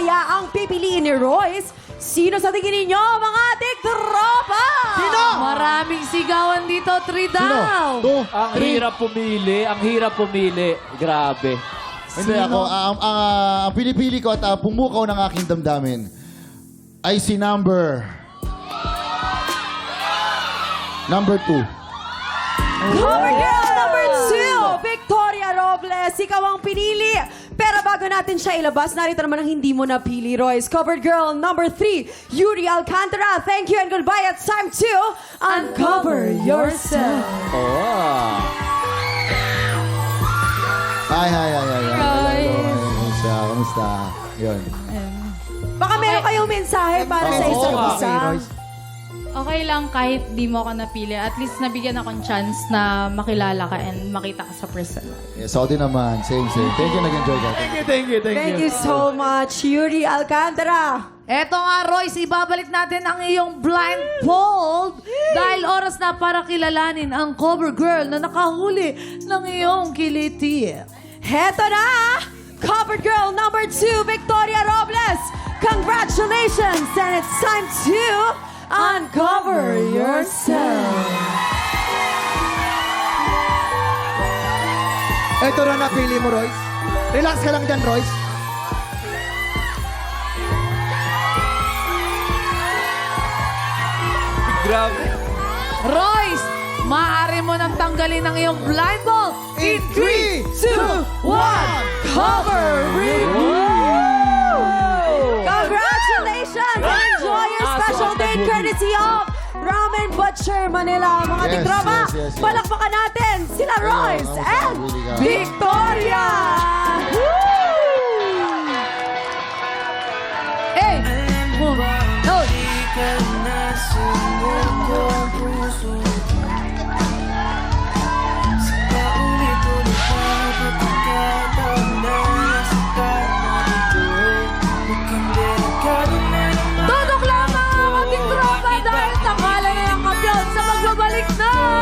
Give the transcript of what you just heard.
kaya ang pipiliin ni Royce? Sino sa tingin ninyo, mga tiktropa? Sino? Maraming sigawan dito, three daw. Two, Ang three. hirap pumili, ang hirap pumili. Grabe. Hindi ako, ang, ang, ah, ang pinipili ko at ah, pumukaw ng aking damdamin ay si number... Number two. Cover girl number two, Victoria Robles. Ikaw ang pinili. Pero bago natin siya ilabas, narito naman ang hindi mo napili, Royce. Covered girl number three, Yuri Alcantara. Thank you and goodbye. It's time to uncover yourself. Oh. Hi, hi, hi, hi. hi. Kamusta? Kamusta? Yun. Baka meron kayong mensahe para sa isa't okay, isa. Okay lang kahit di mo ako napili. At least nabigyan akong chance na makilala ka and makita ka sa personal. Yes, ako din naman. Same, same. Thank you, nag-enjoy ka. Thank you, thank you, thank, Thank you so much, Yuri Alcantara. Eto nga, Royce, ibabalik natin ang iyong blindfold dahil oras na para kilalanin ang cover girl na nakahuli ng iyong kiliti. Heto na! Covered girl number two, Victoria Robles. Congratulations! And it's time to uncover yourself. Ito na napili mo, Royce. Relax ka lang dyan, Royce. Grabe. Royce, maaari mo nang tanggalin ang iyong blindfold in 3, 2, 1. Cover review! Courtesy of Ramen Butcher Manila. Mga Yes, tiktropa, yes, yes, yes. palakpakan natin sila Royce and. Victoria! Alex, no!